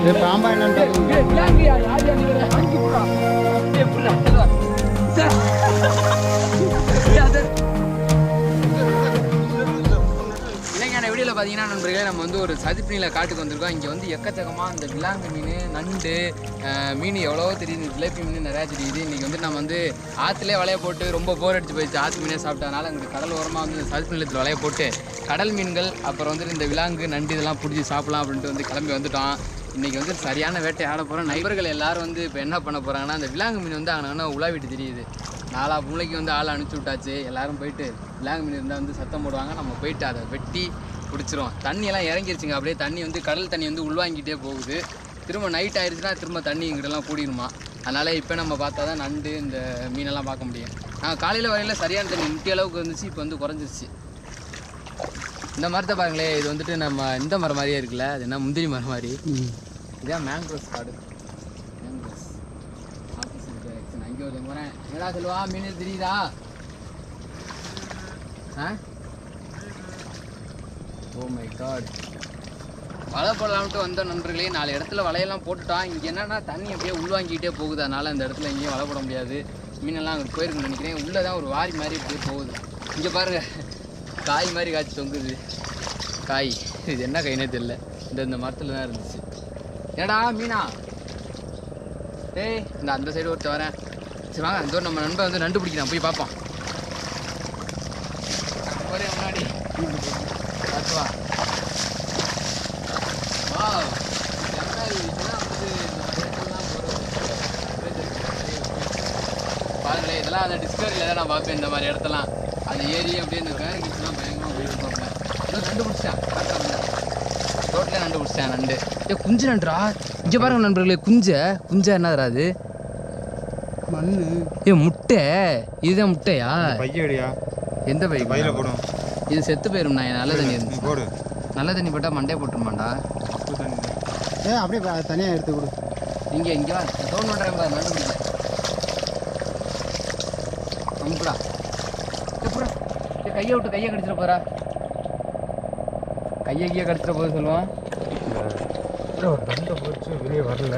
இது பாம்பா பார்த்தீங்கன்னா நண்பர்களே நம்ம வந்து ஒரு சதுப்பினியில் காட்டுக்கு வந்திருக்கோம். இங்கே வந்து எக்கச்சக்கமாக இந்த விலாங்கு மீன் நண்டு மீன் எவ்வளோ தெரியுது ஜிலேபி மீன் நிறையா தெரியுது. இன்றைக்கி வந்து நம்ம வந்து ஆற்றுலேயே வலைய போட்டு ரொம்ப போர் அடிச்சு போயிடுச்சு ஆற்று மீனே சாப்பிட்டதுனால எங்களுக்கு கடல் ஓரமாக வந்து சதுப்பு நிலத்தில் வலைய போட்டு கடல் மீன்கள் அப்புறம் வந்து இந்த விலாங்கு நண்டு இதெல்லாம் பிடிச்சி சாப்பிடலாம் அப்படின்ட்டு வந்து கிளம்பி வந்துட்டோம். இன்றைக்கி வந்து சரியான வேட்டை ஆட போகிறோம் நைபர்கள் எல்லாரும் வந்து இப்போ என்ன பண்ண போகிறாங்கன்னா அந்த விலாங்கு மீன் வந்து அங்கே உலாவிட்டு தெரியுது. நாலா மூளைக்கு வந்து ஆள் அனுப்பிச்சி விட்டாச்சு. எல்லாரும் போயிட்டு விலாங்கு மீன் இருந்தால் வந்து சத்தம் போடுவாங்க. நம்ம போயிட்டு அதை வெட்டி பிடிச்சிரும் தண்ணியெல்லாம் இறங்கிருச்சுங்க. அப்படியே தண்ணி வந்து கடல் தண்ணி வந்து உள்வாங்கிட்டே போகுது. திரும்ப நைட் ஆயிடுச்சுன்னா திரும்ப தண்ணி இங்கிட்டலாம் கூடிருமா? அதனால் இப்போ நம்ம பார்த்தா தான் நண்டு இந்த மீனெல்லாம் பார்க்க முடியும். நாங்கள் காலையில் வரையில் சரியான தண்ணி முட்டிய அளவுக்கு வந்துச்சு இப்போ வந்து குறைஞ்சிருச்சு. இந்த மரத்தை பாருங்களேன் இது வந்துட்டு நம்ம இந்த மரம் மாதிரியே இருக்குல்ல? அது என்ன முந்திரி மரம் மாதிரி? இதான் மேங்க்ரோஸ் காடு மேங்க்ரோஸ் ஆஃபீஸ் இருக்கு. அங்கே ஒரு போகிறேன் என்னடா சொல்லுவா? மீன் தெரியுதா? ஆ? Oh ஓ மை காட் வலை போடலாம்ட்டு வந்த நண்பர்களே நாலு இடத்துல வலையெல்லாம் போட்டுட்டான். இங்கே என்னன்னா தண்ணி அப்படியே உள்வாங்கிக்கிட்டே போகுது. அதனால் அந்த இடத்துல எங்கேயும் வலை போட முடியாது. மீனெல்லாம் அங்கே போயிருக்குன்னு நினைக்கிறேன். உள்ளே தான் ஒரு வாரி மாதிரி அப்படியே போகுது. இங்கே பாருங்க. காய் மாதிரி காய்ச்சி தொங்குது. காய். இது என்ன கைனே தெரியல. இந்த இந்த மரத்தில் தான் இருந்துச்சு. ஏடா மீனா? ஏய் இந்த அந்த சைடு ஒருத்த வரேன். சரி வாங்க. அந்த நம்ம நண்பன் வந்து நண்டு பிடிக்கிறான். போய் பார்ப்போம். முன்னாடி. பாருங்களேன் இதெல்லாம் அந்த டிஸ்கவரியில் தான் நான் பார்ப்பேன் இந்த மாதிரி இடத்தெல்லாம். அது ஏறி அப்படியே இந்த பயங்கரமாக போயிட்டு பார்ப்பேன் இன்னும் நண்டு பிடிச்சேன் ரோட்டில் நண்டு பிடிச்சேன் நண்டு. ஏ குஞ்சு நண்டுரா இங்கே பாருங்க நண்பர்களே குஞ்சை. குஞ்சா என்னதுடா அது? மண்ணு. ஏ முட்டை. இதுதான் முட்டையா? பையடியா? எந்த பை பையில போடும் இது செத்து போயிரும்ண்ணா நல்ல தண்ணி இருந்துச்சு. போடு. நல்ல தண்ணி போட்டால் மண்டே போட்டுருமாண்டா? ஏ அப்படியே ப- தனியா எடுத்து கொடு. இங்கே இங்கே வா. ஃபோன் பண்ணுறேன் பாரு நண்டு பிடிக்க அனுப்புடா எப்படா ஏய், கையை விட்டு கையை கடிச்சிட போறா. கையை கையை கடிச்சிட போது சொல்லுவான். ஒரு தண்டை போச்சு வெளியே வரல.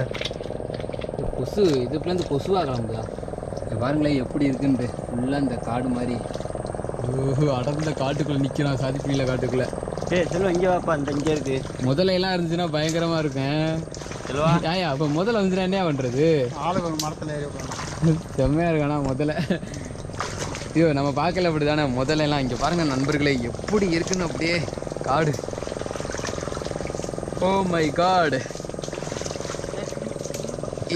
கொசு இதுக்குலேருந்து கொசுவாக கிளம்புதா? பாருங்களேன் எப்படி இருக்குன்ட்டு. ஃபுல்லாக இந்த காடு மாதிரி. ஓஹோ அடர்ந்த காட்டுக்குள்ளே நிற்கிறான் சாதிப்பியில் காட்டுக்குள்ளே. ஏய் செல்வா இங்கே வாப்பா இந்த இங்கே இருக்கு. முதல்ல எல்லாம் இருந்துச்சுன்னா பயங்கரமா இருக்கேன் செல்வா? ஏயா அப்போ முதல்ல வந்துச்சுன்னா என்ன பண்றது? ஆளுக்கு ஒரு மரத்தில் ஏறி செம்மையா இருக்கானா முதல்ல ஐயோ நம்ம பார்க்கல அப்படி தானே முதல்ல எல்லாம் இங்கே பாருங்க நண்பர்களே எப்படி இருக்குன்னு அப்படியே காடு. ஓ மை காடு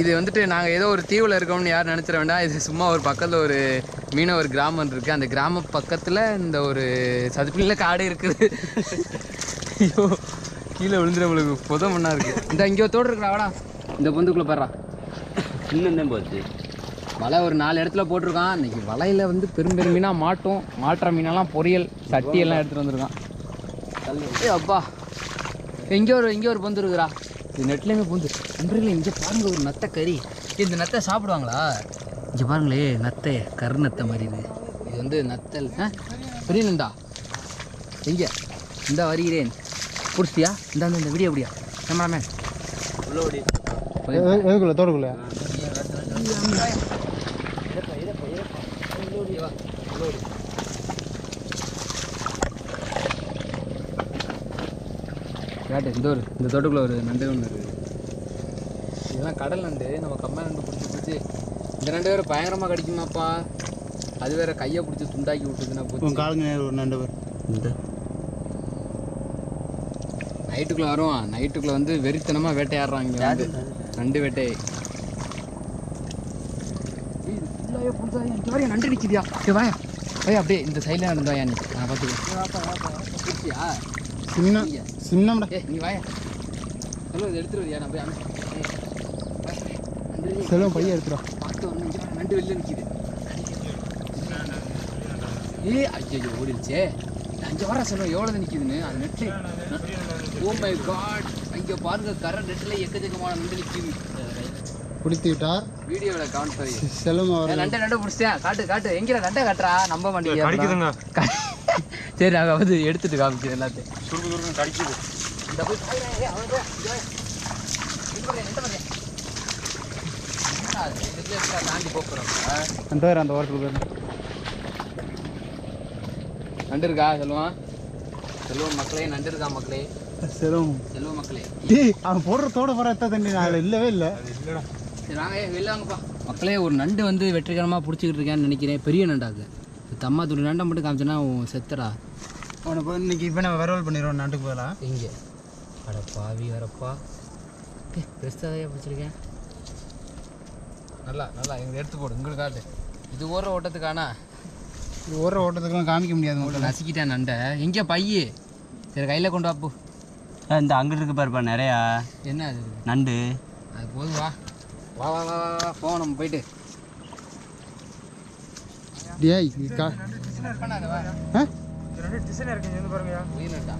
இது வந்துட்டு நாங்கள் ஏதோ ஒரு தீவில் இருக்கோம்னு யாரும் நினச்சிட வேண்டாம். இது சும்மா ஒரு பக்கத்தில் ஒரு மீனவர் கிராமம் இருக்குது அந்த கிராம பக்கத்தில் இந்த ஒரு சதுப்பில காடு இருக்குது. ஐயோ கீழே விழுந்துறவங்களுக்கு புத மண்ணா இருக்குது இந்த இங்கே தோடு இருக்கா வாடா. இந்த பொந்துக்குள்ளே பாடுறா இன்னும் போச்சு. வலை ஒரு நாலு இடத்துல போட்டிருக்கான். இன்னைக்கு வலையில் வந்து பெரும் பெரும் மீனாக மாட்டும். மாட்டுற மீனெல்லாம் பொரியல் சட்டி எல்லாம் எடுத்துகிட்டு வந்திருக்கான். ஏ அப்பா. இங்கே ஒரு இங்கே ஒரு பொந்து இருக்குறா இது நெட்லேயுமே பொந்து. நண்பர்களே இங்கே பாருங்க ஒரு நத்தை கறி. இந்த நத்தை சாப்பிடுவாங்களா? இங்கே பாருங்களே நத்தை கரு நத்தை மாதிரி இது இது வந்து நத்தல் ஆ பெரிய நண்டா எங்கே இந்த வருகிறேன் பிடிச்சியா இந்த இந்த வீடியோ அப்படியா கேமராமேன் எதுக்குள்ள தோடுக்குள்ள கேட்டு இந்த ஒரு இந்த தோட்டக்குள்ள ஒரு நண்டு ஒன்று இருக்குது இதெல்லாம் கடல் நண்டு நம்ம கம்மா நண்டு இந்த நண்டு வேறு பயங்கரமாக கடிக்குமாப்பா. அது வேற கையை பிடிச்சி துண்டாக்கி விட்டுதுன்னா போச்சு. காலுங்க ஒரு நண்டு பேர் இந்த. நைட்டுக்குள்ளே வரும் நைட்டுக்குள்ளே வந்து வெறித்தனமாக வேட்டையாடுறாங்க இங்க வந்து நண்டு வேட்டை. நண்டு நிற்கிதியா ஏ வாயா. வாயா அப்படியே இந்த சைடில் நடந்தாயா நீ நான் பார்த்துக்கிறேன் சின்ன சின்னம்டா. நீ வாயா. ஹலோ இது எடுத்துட்டு வரியா? நான் போய் அனுப்பி செல்வம் பையன் எடுத்துடா பார்த்து வந்து இங்கே நண்டு வெளில நிற்கிது ஏ ஐயோ ஓடிடுச்சே. அங்கே வர சொல்லுவோம் எவ்வளோ நிற்கிதுன்னு அது நெட்டு ஓ மை காட் அங்கே பாருங்க கரை நெட்டில் எக்கச்சக்கமான நண்டு நிற்கிது பிடித்து விட்டார். வீடியோவில் கவுண்ட் பண்ணி செல்வம் அவர் நண்டை நண்டு பிடிச்சிட்டேன். காட்டு காட்டு. எங்கே நண்டை காட்டுறா? நம்ப மாட்டேங்க சரி நாங்கள் வந்து எடுத்துட்டு காமிச்சு எல்லாத்தையும். இந்த போய் பாருங்க, ஏய், அவன் போய், இங்க வா. என்னடா அது? இதுக்குள்ள எப்படிடா தாண்டி போப் போறோம் இப்ப? அந்த வேறு அந்த ஓரத்தில் போயிரு நண்டு இருக்கா செல்வம் செல்வம் மக்களே நண்டு இருக்கா மக்களே? செல்வம். செல்வ மக்களே. டேய் அவன் போடுற தோட போகிற எத்த தண்ணி? நான் இல்லவே இல்லை. சரி வாங்க வெளில வாங்கப்பா. மக்களே ஒரு நண்டு வந்து வெற்றிகரமாக பிடிச்சிக்கிட்டு இருக்கேன்னு நினைக்கிறேன். பெரிய நண்டாக்கு. தம்மா துணி நண்டை மட்டும் காமிச்சேன்னா உன் செத்துடா. அவனை போய் இன்னைக்கு இப்போ நம்ம வரவல் பண்ணிடுவோம் நாட்டுக்கு போகலாம் எங்கே? அட பாவி வரப்பா பெருசாக பிடிச்சிருக்கேன்? நல்லா நல்லா எங்க எடுத்து போடு உங்களுக்கு காட்டு. இது ஓடுற ஓட்டத்துக்கானா இது ஓடுற ஓட்டத்துக்குலாம் காமிக்க முடியாது உங்களுக்கு நசுக்கிட்டேன் நண்டை. எங்கே பையி. சரி கையில் கொண்டு வாப்பு இந்த அங்கிட்டு இருக்கு பாருப்பா நிறையா. என்ன அது? நண்டு. அது போதும் வா. வா வா வா வா, போவோம் நம்ம போயிட்டு. டேய் இது கா பண்ணாத வா. ஆ? உயிர் நண்டா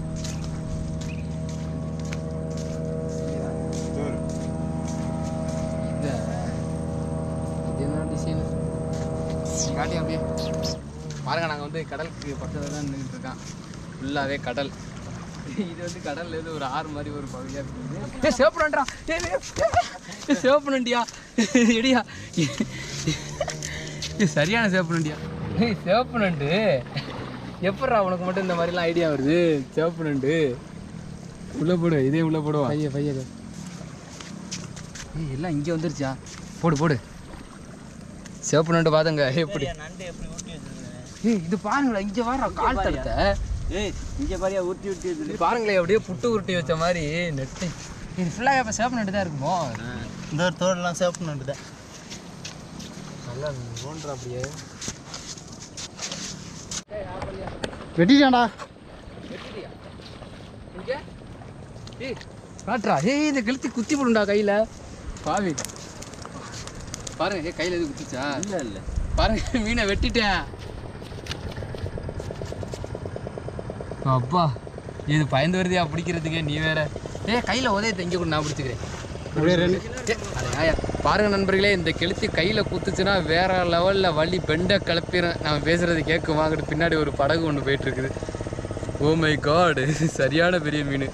காட்டி அப்படியே பாருங்க நாங்கள் வந்து கடலுக்கு பக்கத்தில் தான் நின்றுட்டு இருக்கோம். ஃபுல்லாகவே கடல். இது வந்து கடல்ல இருந்து ஒரு ஆறு மாதிரி ஒரு பகுதியாக இருக்குது. ஏ சிவப்பு நண்டா ஏ சிவப்பு நண்டியா? எடியா? சரியான சிவப்பு நண்டியா? ஏய் சிவப்பு நண்டு. எப்பட்றா உனக்கு மட்டும் இந்த மாதிரிலாம் ஐடியா வருது? சிவப்பு நண்டு. உள்ள போடு இதே உள்ள போடுவா பைய பைய. ஏய் எல்லாம் இங்கே வந்துருச்சா? போடு போடு. சிவப்பு நண்டு பாதங்க எப்படி? நண்டு ஏய் இது பாருங்களேன் இங்கே வர கால் தடுத்த. ஏய் இங்க பாரியா ஊட்டி ஊட்டி பாருங்களேன் அப்படியே புட்டு உருட்டி வச்ச மாதிரி நெட்டு இது ஃபுல்லாக இப்போ சிவப்பு நண்டு தான் இருக்குமோ? இந்த ஒரு தோடெல்லாம் சேவ் பண்ணிட்டு நல்லா நோண்டுறா அப்படியே. வெட்டிட்டான்டா வெட்டிட்டியா? இங்க? ஏய். காட்டுறா. ஏய் இந்த கழுத்தி குத்தி போடுண்டா கையில. பாவி. பாருங்க ஏ கையில எது குத்திச்சா? இல்ல இல்ல. பாருங்க மீனை வெட்டிட்டேன். அப்பா இது பயந்து வருதியா பிடிக்கிறதுக்கே நீ வேற. ஏ கையில உதயத்தை இங்க கூட நான் பிடிச்சிக்கிறேன். பாருங்க நண்பர்களே இந்த கெளுத்தி கையில குத்துச்சுன்னா வேற லெவல்ல வள்ளி பெண்டை கிளப்பிடுறேன் நம்ம பேசுறது கேட்கும்? வாங்கிட்டு பின்னாடி ஒரு படகு ஒன்று போயிட்டு இருக்குது ஓ மை காட் சரியான பெரிய மீன்.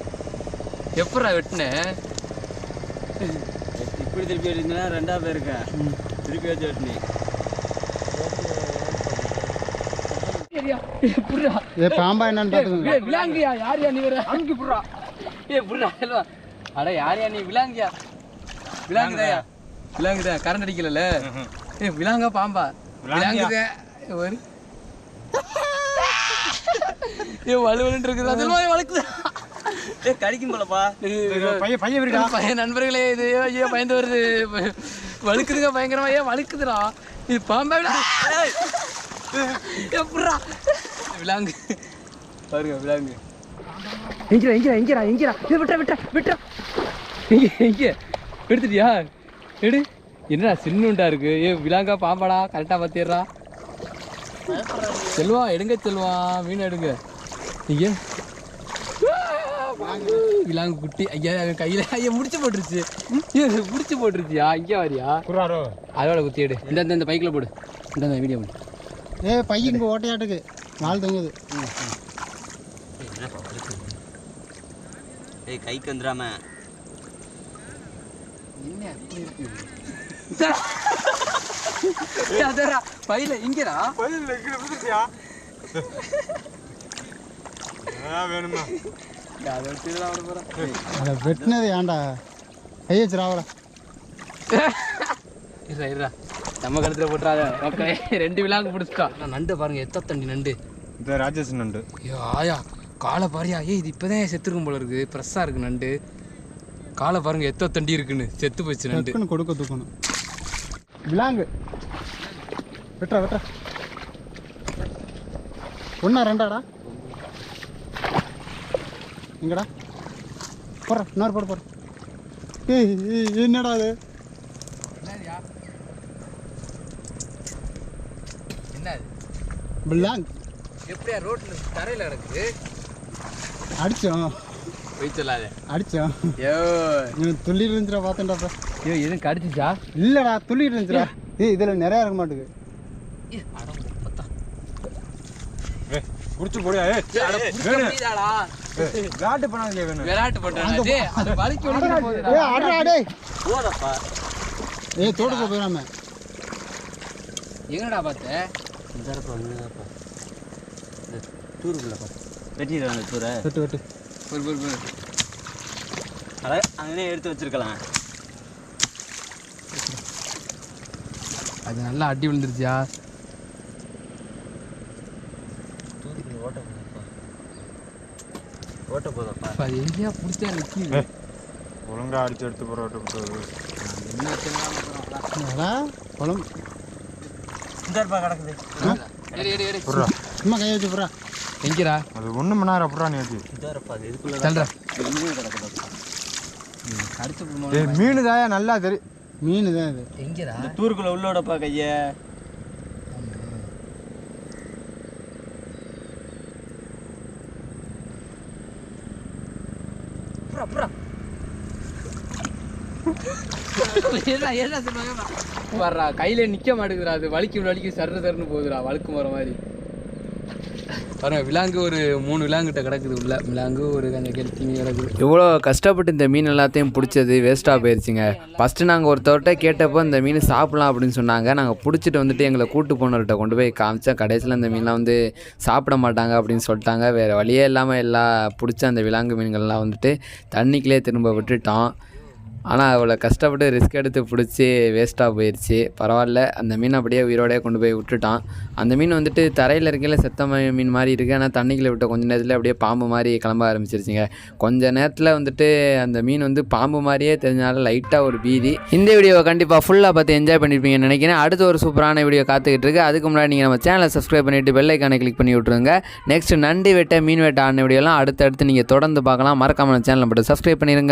எப்படா வெட்டினேன் இப்படி திருப்பி வச்சிருந்தா ரெண்டா பேருக்கா. திருப்பி வச்சு வெட்டினி. ஏ பாம்பா என்னன்னு பார்த்துக்கோங்க. ஏய் விலாங்கியா? யாரியா நீ வேற? அங்க புடுறா. ஏய் புடுறா செல்வா அட யாரியா நீ? விலாங்கியா? விலாங்குதாயா? விலாங்குதா? கரண்ட் அடிக்கலல ஏய் விலாங்கா பாம்பா. விலாங்குதே? ஒரு ஏ வலுவலுன்னு இருக்குது. செல்வா வழுக்குதா கடிக்கும் போலப்பா பையன் பையன் விடுடா. பையன் நண்பர்களே இது ஐயோ பயந்து வருது. வழுக்குதுங்க பயங்கரமா. ஏன் வழுக்குதுடா. இது பாம்பா எப்படா விலாங்கு பாருங்க விலாங்கு எங்கிரா எங்கிரா எங்கிரா எங்கிரா ஏ விட்டுறா விட்டுறா விட்டுறா எங்க எங்க எடுத்துட்டியா? எடு. என்னடா சின்னுண்டா இருக்கு? ஏ விலாங்கா பாம்பாடா கரெக்டாக பார்த்திடுறா செல்வா எடுங்க செல்வா. மீன் எடுங்க. இங்க. விலாங்கு குட்டி. ஐயா கையில ஐயா முடிச்சு போட்டுருச்சு. முடிச்சு போட்டுருச்சியா? இங்கே வரியா? குறாரோ அதோட குத்தி எடு. இந்த இந்த- இந்த பைக்கில் போடு. இந்த இந்த வீடியோ போடு. ஏ பையன் இங்கே ஓட்டையாட்டுக்கு. நாள் தொங்குது. ஏய் கைக்கு வந்துடாம என்ன அப்படி இருக்கு? ஏய், அதரா பையில இங்கடா. வேணுமா அதை வெட்டினது ஏன்டா? கையை வச்சிடாவடா இருடா இருடா. நம்ம கழுத்துல போட்டுறாத. மக்களே ரெண்டு விழாக்கு பிடிச்சிட்டா நண்டு பாருங்க எத்த தண்டி நண்டு? இந்த ராஜேஷ் நண்டு. ஐயோ ஆயா காலை பாரியா. ஏய் இது இப்போதான் செத்துருக்கும் போல இருக்கு? ஃப்ரெஷ்ஷாக இருக்கு நண்டு. காலை பாருங்க எத்த தண்டி இருக்குன்னு. செத்து போச்சு நண்டு. கொடுக்க தூக்கணும். விலாங்கு வெட்டுறா வெட்டுறா. ஒன்றா ரெண்டாடா? எங்கடா போடுறா இன்னொரு போடு போடு. ஏய் என்னடா அது என்ன அது பிளாங் எப்படியா ரோட்ல தரையில கிடக்குது? அடிச்சோம். சொல்லாத. அடிச்சோம். ஐயோ துள்ளிட்டு இருந்துச்சுடா பார்த்தேன்டாப்பா ஐயோ எதுவும் கடிச்சிச்சா? இல்லைடா துள்ளிட்டு இருந்துச்சுடா. ஏய். இதில் நிறையா இருக்க மாட்டேங்குது. குடிச்சு போடியா விளையாட்டு பண்ணாதே வேணும். விளையாட்டு பண்றாங்க. அது வலிக்கு வலிக்கு போகுதுடா. ஏ அடடா டேய். போதப்பா. ஏ தோட்டத்துக்கு போயிடாம. எங்கடா பார்த்த? இந்தாப்பா இந்தாப்பா டூருக்குள்ளப்பா வெட்டிடுறேன் அந்த டூரை வெட்டு வெட்டு. ஒரு ஒரு ஒரு அட அங்கனே எடுத்து வச்சிருக்கலாம். அது நல்லா அடி விழுந்துருச்சியா டூருக்கு ஓட்ட போதப்பா ஓட்ட போதப்பா அது எங்கேயா பிடிச்சா நிற்கிது ஒழுங்கா அடிச்சு எடுத்து கிடக்குது. புறா சும்மா கையை வச்சு போறா எங்கடா? அது ஒன்று மணி நேரம் கடிச்சு ஏ போடுமா? மீன் தாயா நல்லா தெரி மீன் தான் இது. எங்கடா? இந்த டூருக்குள்ள உள்ளோடப்பா கைய. புறா புறா என்ன என்ன சொல்லுவாங்க வர்றா கையில நிக்க மாட்டேங்குதுரா அது வலிக்கும் வலிக்கும் சர்ற சர்னு போகுதுடா வழுக்கு மர மாதிரி. பாருங்கள் விலாங்கு ஒரு மூணு விலாங்கிட்ட கிடக்குது உள்ள. விலாங்கு ஒரு கொஞ்சம் கெளுத்தி மீன் கிடக்குது. இவ்வளோ கஷ்டப்பட்டு இந்த மீன் எல்லாத்தையும் பிடிச்சது வேஸ்ட்டாக போயிடுச்சுங்க ஃபஸ்ட்டு நாங்கள் ஒருத்தவர்கிட்ட கேட்டப்போ இந்த மீன் சாப்பிட்லாம் அப்படின்னு சொன்னாங்க. நாங்கள் பிடிச்சிட்டு வந்துட்டு எங்களை கூட்டு போனவர்கிட்ட கொண்டு போய் காமிச்சா கடைசியில் இந்த மீன்லாம் வந்து சாப்பிட மாட்டாங்க அப்படின்னு சொல்லிட்டாங்க. வேறு வழியே இல்லாமல் எல்லா பிடிச்ச அந்த விலாங்கு மீன்கள்லாம் வந்துட்டு தண்ணிக்குள்ளே திரும்ப விட்டுட்டோம். ஆனால் அவ்வளோ கஷ்டப்பட்டு ரிஸ்க் எடுத்து பிடிச்சி வேஸ்ட்டாக போயிடுச்சு பரவாயில்ல. அந்த மீன் அப்படியே உயிரோடையே கொண்டு போய் விட்டுட்டான். அந்த மீன் வந்துட்டு தரையில் இருக்கையில் செத்த மீன் மாதிரி இருக்குது ஆனால் தண்ணிக்குள்ளே விட்ட கொஞ்ச நேரத்தில் அப்படியே பாம்பு மாதிரி கிளம்ப ஆரம்பிச்சிருச்சுங்க. கொஞ்ச நேரத்தில் வந்துட்டு அந்த மீன் வந்து பாம்பு மாதிரியே தெரிஞ்சனால லைட்டாக ஒரு பீதி. இந்த வீடியோவை கண்டிப்பாக ஃபுல்லாக பார்த்து என்ஜாய் பண்ணியிருப்பீங்கன்னு நினைக்கிறேன். அடுத்து ஒரு சூப்பரான வீடியோ காத்துக்கிட்டு இருக்கு. அதுக்கு முன்னாடி நீங்கள் நம்ம சேனலை சப்ஸ்கிரைப் பண்ணிவிட்டு பெல்லைக்கானை கிளிக் பண்ணி விட்ருங்க நெக்ஸ்ட் நண்டு வெட்ட மீன் வெட்ட ஆன வீடியோலாம் அடுத்தடுத்து நீங்கள் தொடர்ந்து பார்க்கலாம். மறக்காம சேனலை மட்டும் சப்ஸ்கிரைப் பண்ணிடுங்க